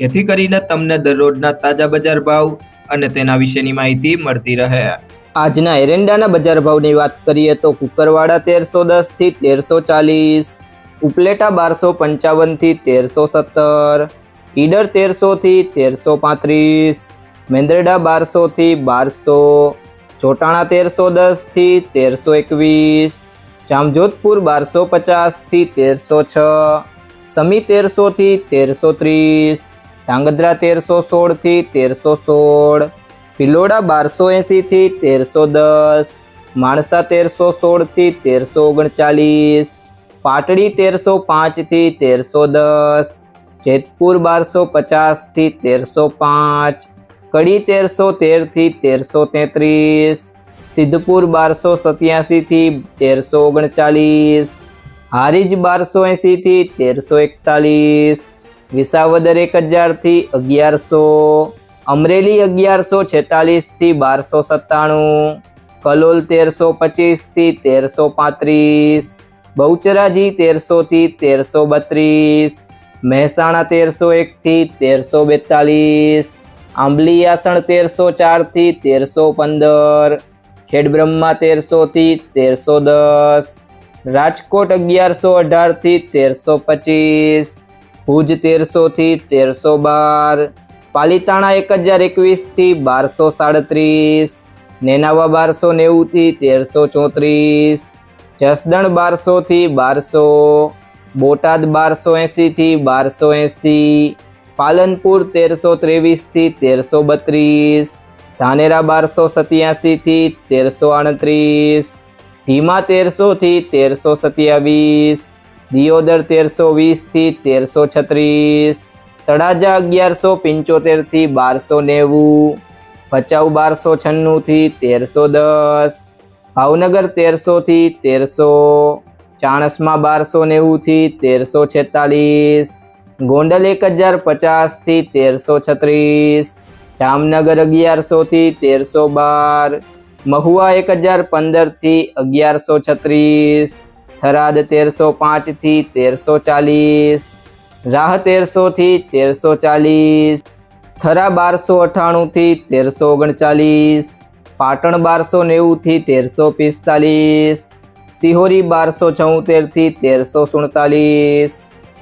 જેથી કરીને તમને દરરોજના તાજા બજાર ભાવ અને તેના વિશેની માહિતી મળતી રહે. આજના એરંડાના બજાર ભાવની વાત કરીએ તો કુકરવાડા તેરસો દસથી તેરસો ચાલીસ, ઉપલેટા બારસો પંચાવનથી તેરસો સત્તર, ઈડર તેરસોથી તેરસો પાંત્રીસ, મેંદરડા બારસોથી બારસો, ચોટાણા તેરસો દસથી તેરસો એકવીસ, જામજોધપુર બારસો પચાસથી તેરસો છ, સમી તેરસોથી તેરસો ત્રીસ ધાંગધ્રા તેરસો સોળથી તેરસો સોળ ભિલોડા બારસો એંસીથી તેરસો દસ, માણસા તેરસો સોળથી તેરસો ઓગણચાલીસ, પાટડી તેરસો પાંચથી તેરસો દસ, જેતપુર બારસો પચાસથી તેરસો પાંચ, કડી તેરસો તેરથી તેરસો તેત્રીસ, સિદ્ધપુર બારસો સત્યાસીથી તેરસો ઓગણચાલીસ, હારીજ બારસો એંસીથી તેરસો એકતાલીસ વિસાવદર એક હજારથી અગિયારસો, અમરેલી અગિયારસો છેતાલીસથી બારસો સત્તાણું, કલોલ તેરસો પચીસથી તેરસો પાંત્રીસ, બહુચરાજી તેરસોથી તેરસો બત્રીસ, મહેસાણા તેરસો એકથી તેરસો બેતાલીસ આંબલીયાસણ તેરસો ચારથી તેરસો પંદર, ખેડબ્રહ્મા તેરસોથી તેરસો દસ, રાજકોટ અગિયારસો અઢારથી તેરસો પચીસ ભુજ તેરસોથી તેરસો બાર, પાલીતાણા એક હજાર એકવીસથી બારસો સાડત્રીસ, નેનાવા બારસો નેવુંથી તેરસો ચોત્રીસ, જસદણ બારસોથી બારસો, બોટાદ બારસો એંસીથી બારસો એંસી, પાલનપુર તેરસો ત્રેવીસથી તેરસો બત્રીસ, ધાનેરા બારસો સત્યાસીથી તેરસો આડત્રીસ ભીમા તેરસોથી તેરસો સત્યાવીસ દિયોદર તેરસો વીસથી તેરસો છત્રીસ, તળાજા અગિયારસો પંચોતેરથી બારસો નેવું, ભચાઉ બારસો છન્નુંથી તેરસો દસ, ભાવનગર તેરસોથી તેરસો, ચાણસમાં બારસો નેવુંથી તેરસો છેતાલીસ, ગોંડલ એક હજાર પચાસથી તેરસો છત્રીસ, જામનગર અગિયારસોથી તેરસો બાર, મહુવા એક હજાર પંદરથી અગિયારસો છત્રીસ થરાદ તેરસો પાંચથી તેરસો ચાલીસ, રાહ તેરસોથી તેરસો ચાલીસ, થરા બારસો અઠ્ઠાણુંથી તેરસો ઓગણચાલીસ, પાટણ બારસો નેવુંથી તેરસો પિસ્તાલીસ, સિહોરી બારસો ચૌતેરથી તેરસો સુડતાલીસ,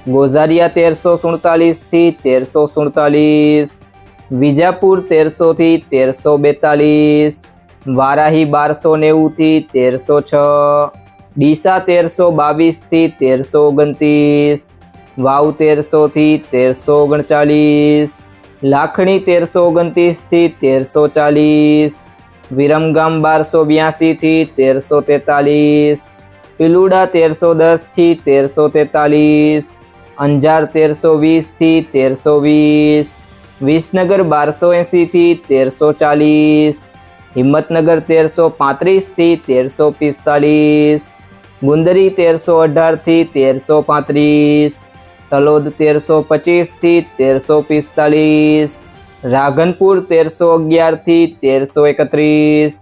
ગોઝારિયા તેરસો સુડતાલીસથી તેરસો સુડતાલીસ, વિજાપુર તેરસોથી તેરસો બેતાલીસ, વારાહી બારસો નેવુંથી તેરસો છ ડીસા તેરસો બાવીસથી તેરસો ઓગણત્રીસ, વાવ તેરસોથી તેરસો ઓગણચાલીસ, લાખણી તેરસો ઓગણત્રીસથી તેરસો ચાલીસ, વિરમગામ બારસો બ્યાસીથી તેરસો તેતાલીસ, પિલુડા તેરસો દસથી તેરસો તેતાલીસ, અંજાર તેરસો વીસથી તેરસો વીસ, વિસનગર બારસો એંસીથી તેરસો ચાલીસ, હિંમતનગર તેરસો પાંત્રીસથી તેરસો પિસ્તાલીસ ગુંદરી તેરસો અઢારથી તેરસો પાંત્રીસ, તલોદ તેરસો પચીસથી તેરસો પિસ્તાલીસ, રાધનપુર તેરસો અગિયારથી તેરસો એકત્રીસ